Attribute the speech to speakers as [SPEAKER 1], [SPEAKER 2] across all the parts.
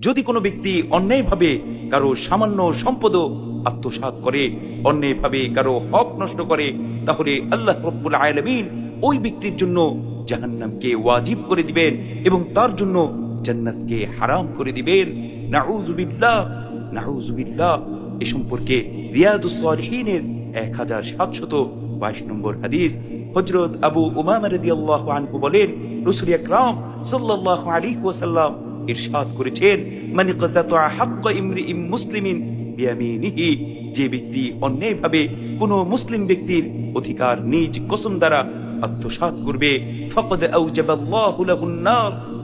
[SPEAKER 1] যদি কোনো ব্যক্তি অন্যায়ভাবে কারও সামান্য সম্পদ আত্মসাৎ করে, অন্যায়ভাবে কারও হক নষ্ট করে, তাহলে আল্লাহ রব্বুল আয়ালামিন ওই ব্যক্তির জন্য জাহান্নামকে ওয়াজিব করে দিবেন এবং তার জন্য জান্নাতকে হারাম করে দিবেন। নাউজুবিল্লাহ নাউজুবিল্লাহ এ সম্পর্কে রিয়াদুস সালিহিনের এক হাজার সাতশত বাইশ নম্বর হাদিস হজরত আবু উমামা রাদিয়াল্লাহু আনহু বলেন, রসুল আকরাম সাল্লাল্লাহু আলাইহি ওয়াসাল্লাম ইরশাদ করেছেন মানে মুসলিমিন যে ব্যক্তি অন্যায়ভাবে কোন মুসলিম ব্যক্তির অধিকার নিজ কসম দ্বারা আত্মসাৎ করবে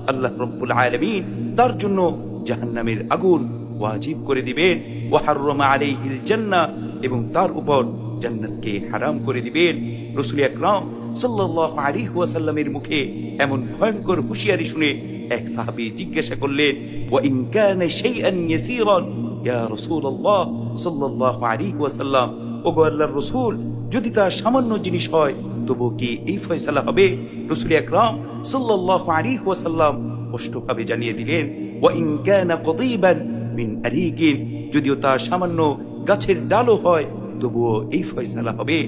[SPEAKER 1] আল্লাহ রাব্বুল আলামিন তার জন্য জাহান্নামের আগুন ওয়াজিব করে দিবেন ওয়াহাররমা আলাইহিল জান্নাহ এবং তার উপর জান্নাতকে হারাম করে দিবেন। রসুল আকরাম সাল্লাল্লাহু আলাইহি ওয়াসাল্লামের মুখে এমন ভয়ঙ্কর হুঁশিয়ারি শুনে এক সাহাবী জিজ্ঞাসা করলেন ও ইন কানা শাইআন ইয়াসীরান? ইয়া রাসূলুল্লাহ সাল্লাল্লাহু আলাইহি ওয়াসাল্লাম। ওগো আল্লাহর রাসূল, যদি তা সামান্য জিনিস হয় তবু কি এই ফয়সালা হবে? রসুল আকরাম সাল্লাল্লাহু আলাইহি ওয়াসাল্লাম স্পষ্টভাবে জানিয়ে দিলেন, ওয়া ইন কানা কদীবান মিন আরিকিন। যদিও তা সামান্য গাছের ডালও হয়, তবুও এই ফয়সালা হবে।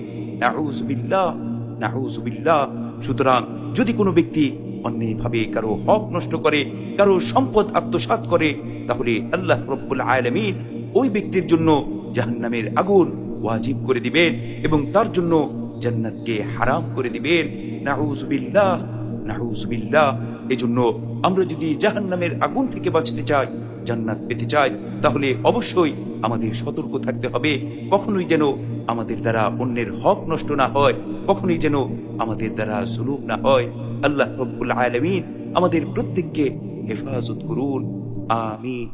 [SPEAKER 1] নাউজুবিল্লাহ নাউজুবিল্লাহ সুতরাং যদি কোনো ব্যক্তি অন্যায়ভাবে কারও হক নষ্ট করে, কারও সম্পদ আত্মসাৎ করে, তাহলে আল্লাহ রব্বুল আলামিন ওই ব্যক্তির জন্য জাহান্নামের আগুন ওয়াজিব করে দিবেন এবং তার জন্য জান্নাতকে হারাম করে দিবেন। নাউজুবিল্লাহ নাউজুবিল্লাহ এজন্য আমরা যদি জাহান্নামের আগুন থেকে বাঁচতে চাই, জান্নাত পেতে চাই, তাহলে অবশ্যই আমাদের সতর্ক থাকতে হবে। কখনোই যেন আমাদের দ্বারা অন্যের হক নষ্ট না হয়, কখনোই যেন আমাদের দ্বারা জুলুম না হয়। আল্লাহ রব্বুল আলামিন আমাদের প্রত্যেককে হেফাজত করুন আমিন